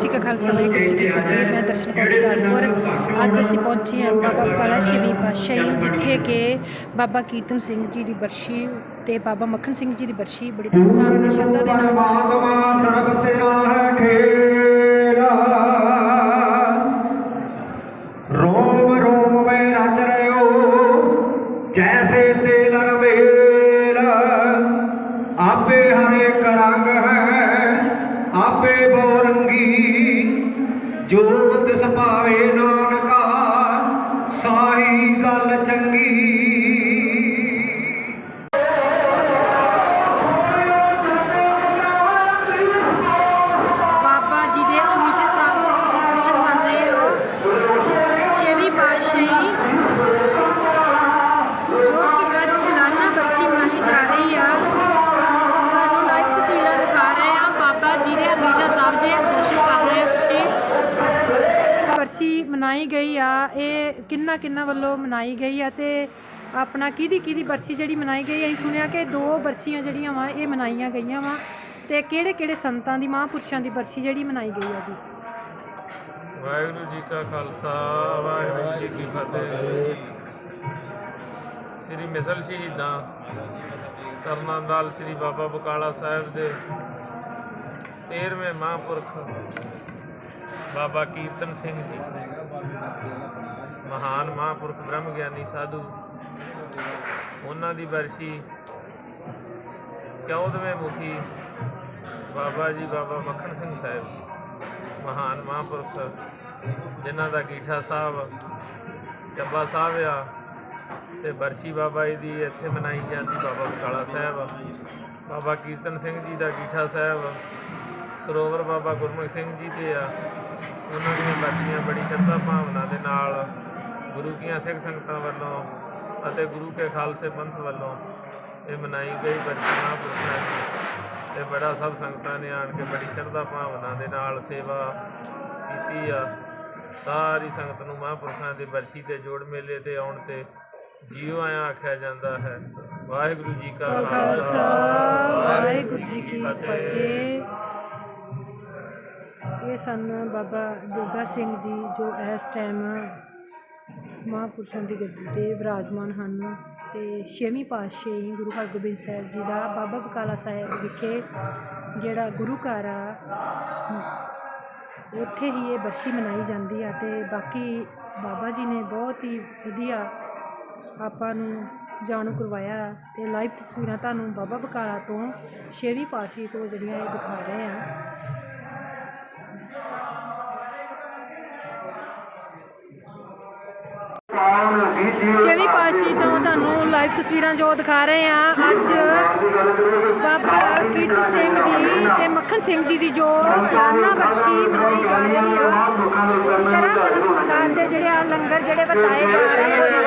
ਸਮੇਂ ਕੁਝ ਕੀ ਫਤਿਹ। ਮੈਂ ਦਰਸ਼ਨ ਕੌਰ ਗੁਰਦਾਸਪੁਰ ਅੱਜ ਅਸੀਂ ਪਹੁੰਚੇ ਹਾਂ ਬਾਬਾ ਬਕਾਲਾ ਸ਼ਿਵੀ ਪਾਤਸ਼ਾਹੀ, ਜਿੱਥੇ ਕਿ ਬਾਬਾ ਕੀਰਤਨ ਸਿੰਘ ਜੀ ਦੀ ਬਰਸ਼ੀ ਤੇ ਬਾਬਾ ਮੱਖਣ ਸਿੰਘ ਜੀ ਦੀ ਬਰਸ਼ੀ ਬੜੀ ਧੂਮਧਾਮ ਦੀ ਸ਼ਰਧਾ ਦੇ ਨਾਲ ਪਰਮਾਤਮਾ ਸਰਬ ਤੇਰਾ ਹੈ ਖੇਲਾ ਰੋਮ ਰੋਮ ਮੈਂ ਰਚ ਰਿਓ ਜੈਸੇ ਤੇਲ ਰਵੇਲ। ਆਪੇ ਬੋਰੰਗੀ। ਜੋ ਤਿਸ ਭਾਵੇ ਨਾਨਕਾ ਸਾਈ ਗੱਲ ਚੰਗੀ। ਮਨਾਈ ਗਈ ਆ, ਇਹ ਕਿੰਨਾ ਕਿੰਨਾ ਵੱਲੋਂ ਮਨਾਈ ਗਈ ਆ ਤੇ ਆਪਣਾ ਕਿਹਦੀ ਕਿਹਦੀ ਬਰਸੀ ਜਿਹੜੀ ਮਨਾਈ ਗਈ ਅਸੀਂ ਸੁਣਿਆ ਕਿ ਦੋ ਬਰਸੀਆਂ ਜਿਹੜੀਆਂ ਵਾ, ਇਹ ਮਨਾਈਆਂ ਗਈਆਂ ਵਾ ਤੇ ਕਿਹੜੇ ਕਿਹੜੇ ਸੰਤਾਂ ਦੀ, ਮਹਾਂਪੁਰਸ਼ਾਂ ਦੀ ਬਰਸੀ ਜਿਹੜੀ ਮਨਾਈ ਗਈ ਆ ਜੀ? ਵਾਹਿਗੁਰੂ ਜੀ ਕਾ ਖਾਲਸਾ, ਵਾਹਿਗੁਰੂ ਜੀ ਕੀ ਫਤਿਹ। ਸ੍ਰੀ ਮਿਸਲ ਸ਼ਹੀਦਾਂ ਤਰਨਾਂਦਲ ਸ੍ਰੀ ਬਾਬਾ ਬਕਾਲਾ ਸਾਹਿਬ ਦੇ 13ਵੇਂ ਮਹਾਂਪੁਰਖ ਬਾਬਾ ਕੀਰਤਨ ਸਿੰਘ ਜੀ। ਮਹਾਨ ਮਹਾਂਪੁਰਖ ਬ੍ਰਹਮ ਗਿਆਨੀ ਸਾਧੂ, ਉਹਨਾਂ ਦੀ ਬਰਸੀ 14ਵੇਂ ਮੁਖੀ ਬਾਬਾ ਜੀ ਬਾਬਾ ਮੱਖਣ ਸਿੰਘ ਸਾਹਿਬ, ਮਹਾਨ ਮਹਾਂਪੁਰਖ, ਜਿਨ੍ਹਾਂ ਦਾ ਗੀਠਾ ਸਾਹਿਬ, ਚੱਬਾ ਸਾਹਿਬ ਆ, ਤੇ ਬਰਸ਼ੀ ਬਾਬਾ ਜੀ ਦੀ ਇੱਥੇ ਮਨਾਈ ਜਾਂਦੀ ਬਾਬਾ ਬਕਾਲਾ ਸਾਹਿਬ। ਬਾਬਾ ਕੀਰਤਨ ਸਿੰਘ ਜੀ ਦਾ ਗੀਠਾ ਸਾਹਿਬ, ਸਰੋਵਰ ਬਾਬਾ ਗੁਰਮੁਖ ਸਿੰਘ ਜੀ ਤੇ ਆ ਉਹਨਾਂ ਦੀਆਂ ਬਰਸ਼ੀਆਂ ਬੜੀ ਸ਼ਰਧਾ ਭਾਵਨਾ ਦੇ ਨਾਲ ਗੁਰੂ ਕੀਆਂ ਸਿੱਖ ਸੰਗਤਾਂ ਵੱਲੋਂ ਅਤੇ ਗੁਰੂ ਕੇ ਖਾਲਸੇ ਪੰਥ ਵੱਲੋਂ ਇਹ ਮਨਾਈ ਗਈ ਬਰਸ਼ੀ ਮਹਾਂਪੁਰਖਾਂ ਦੀ। ਤੇ ਬੜਾ ਸਭ ਸੰਗਤਾਂ ਨੇ ਆਣ ਕੇ ਬੜੀ ਸ਼ਰਧਾ ਭਾਵਨਾ ਦੇ ਨਾਲ ਸੇਵਾ ਕੀਤੀ ਆ। ਸਾਰੀ ਸੰਗਤ ਨੂੰ ਮਹਾਂਪੁਰਖਾਂ ਦੇ ਬਰਸ਼ੀ ਤੇ ਜੋੜ ਮੇਲੇ ਤੇ ਆਉਣ ਤੇ ਜੀਉ ਆਇਆ ਆਖਿਆ ਜਾਂਦਾ ਹੈ। ਵਾਹਿਗੁਰੂ ਜੀ ਕਾ ਖਾਲਸਾ ਵਾਹਿਗੁਰੂ ਜੀ ਕੀ ਫਤਿਹ। ਇਹ ਸਨ ਬਾਬਾ ਜੋਗਾ ਸਿੰਘ ਜੀ ਜੋ ਇਸ ਟਾਈਮ ਮਹਾਂਪੁਰਸ਼ਾਂ ਦੀ ਗੱਦੀ ਤੇ ਵਿਰਾਜਮਾਨ ਹਨ ਤੇ ਛੇਵੀਂ ਪਾਤਸ਼ਾਹੀ ਗੁਰੂ ਹਰਗੋਬਿੰਦ ਸਾਹਿਬ ਜੀ ਦਾ ਬਾਬਾ ਬਕਾਲਾ ਸਾਹਿਬ ਵਿਖੇ ਜਿਹੜਾ ਗੁਰੂ ਘਰ ਆ, ਉੱਥੇ ਹੀ ਇਹ ਬਰਸ਼ੀ ਮਨਾਈ ਜਾਂਦੀ ਆ ਤੇ ਬਾਕੀ ਬਾਬਾ ਜੀ ਨੇ ਬਹੁਤ ਹੀ ਵਧੀਆ ਆਪਾਂ ਨੂੰ ਜਾਣੂ ਕਰਵਾਇਆ ਤੇ ਲਾਈਵ ਤਸਵੀਰਾਂ ਤੁਹਾਨੂੰ ਬਾਬਾ ਬਕਾਲਾ ਤੋਂ ਛੇਵੀਂ ਪਾਤਸ਼ਾਹੀ ਤੋਂ ਜਿਹੜੀਆਂ ਇਹ ਦਿਖਾ ਰਹੇ ਆ। ਛੇਵੀਂ ਪਾਤਸ਼ਾਹੀ ਤੋਂ ਤੁਹਾਨੂੰ ਲਾਈਵ ਤਸਵੀਰਾਂ ਜੋ ਦਿਖਾ ਰਹੇ ਆ ਅੱਜ ਬਾਬਾ ਕੀਰਤ ਸਿੰਘ ਜੀ ਤੇ ਮੱਖਣ ਸਿੰਘ ਜੀ ਦੀ ਜੋ ਸਾਲਾਨਾ ਬਰਸ਼ੀ ਮਨਾਈ ਜਾ ਰਹੀ ਆ। ਤਰ੍ਹਾਂ ਤਰ੍ਹਾਂ ਦੇ ਜਿਹੜੇ ਆ ਲੰਗਰ ਜਿਹੜੇ ਵਰਤਾਏ ਜਾ ਰਹੇ ਆ